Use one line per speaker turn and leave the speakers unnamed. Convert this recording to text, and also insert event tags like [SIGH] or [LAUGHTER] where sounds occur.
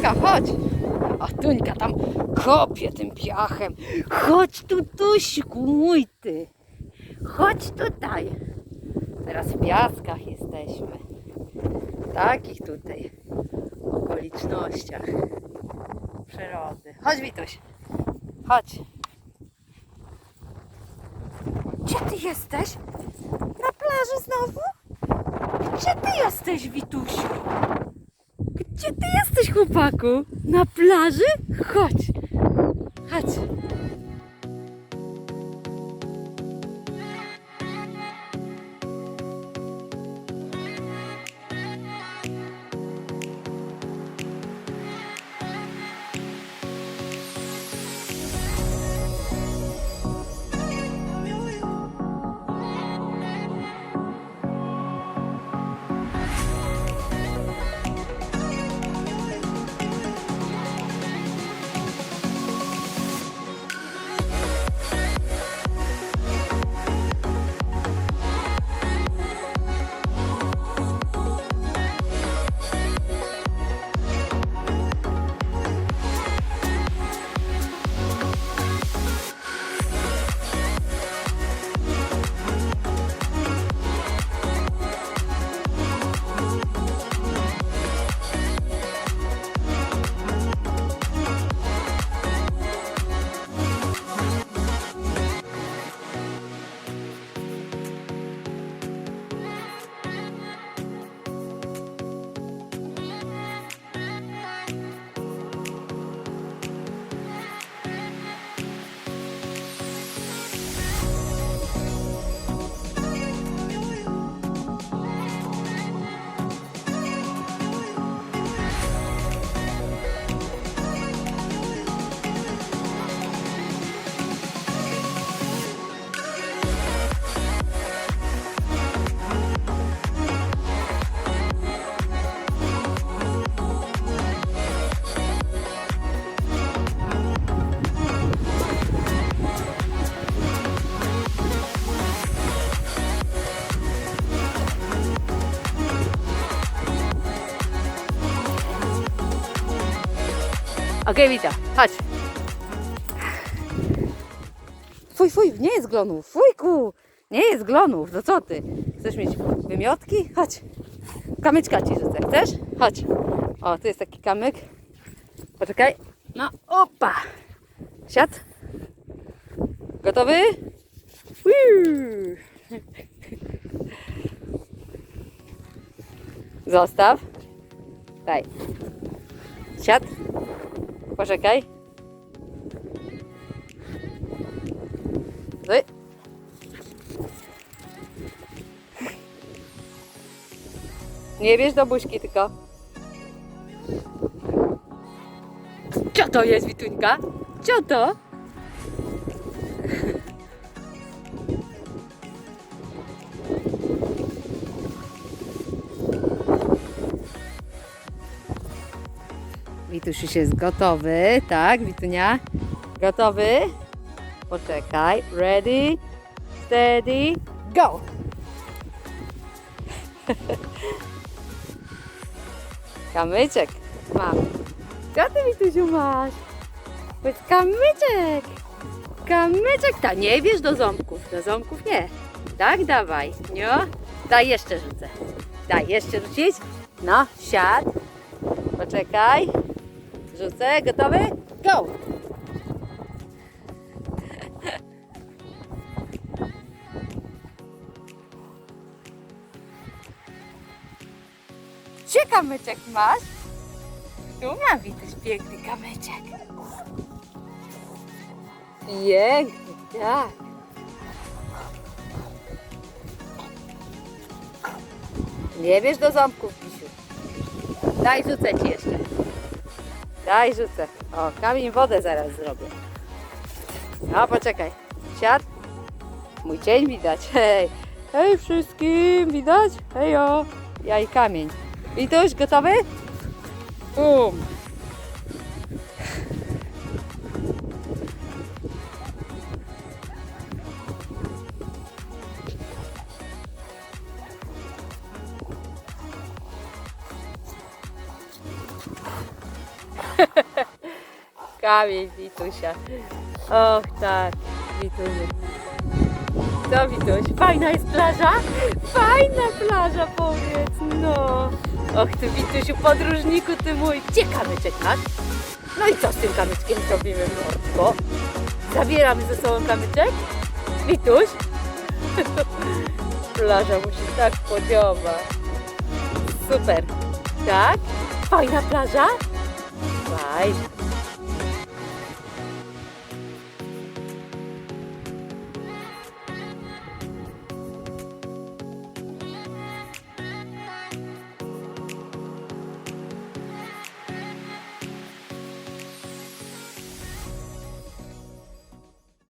Tuńka, chodź. A Tuńka tam kopie tym piachem. Chodź tu, Tuśku, mój ty. Chodź tutaj. Teraz w piaskach jesteśmy. W takich tutaj okolicznościach przyrody. Chodź, Wituś. Chodź. Gdzie ty jesteś? Na plaży znowu? Gdzie ty jesteś, Witusiu? Gdzie ty jesteś, chłopaku? Na plaży? Chodź. Chodź. Okej, Wita, chodź. Fuj, fuj, nie jest glonów. Fujku, nie jest glonów. No co ty? Chcesz mieć wymiotki? Chodź. Kamyczka ci rzucę. Chcesz? Chodź. O, tu jest taki kamyk. Poczekaj. No, opa. Siad. Gotowy? Uuu. Zostaw. Daj. Siad. Poczekaj. Wy. Nie bierz do buźki tylko. Co to jest, Wituńka? Co to? Wituś już jest gotowy, tak, Witunia? Gotowy? Poczekaj. Ready, steady, go! [LAUGHS] Kamyczek mam. Co ty, Witusiu, masz? Jest kamyczek! Kamyczek! Ta, nie bierz do ząbków. Do ząbków nie. Tak, dawaj. No, daj jeszcze rzucę. Daj jeszcze rzucić. No, siad. Poczekaj. Rzucę. Gotowy? Go! Gdzie kamyczek masz? Tu ma widać piękny kamyczek. Piękny, tak. Nie bierz do ząbków, Pisiu. Daj rzucę ci jeszcze. Daj rzucę. O, kamień wodę zaraz zrobię. No, poczekaj. Siad. Mój cień widać. [LAUGHS] Hej. Hej wszystkim, widać? Hejo. Ja i kamień. Wituś, gotowy? Bum. Kamień Witusia. Och tak, Witusiu. Co Wituś, fajna jest plaża? Fajna plaża powiedz, no. Och ty Witusiu, podróżniku ty mój, gdzie kamyczek masz? No i co z tym kamyczkiem zrobimy, mordko? Zabieramy ze sobą kamyczek? Wituś? [LAUGHS] Plaża mu się tak podoba. Super. Tak? Fajna plaża? Fajna.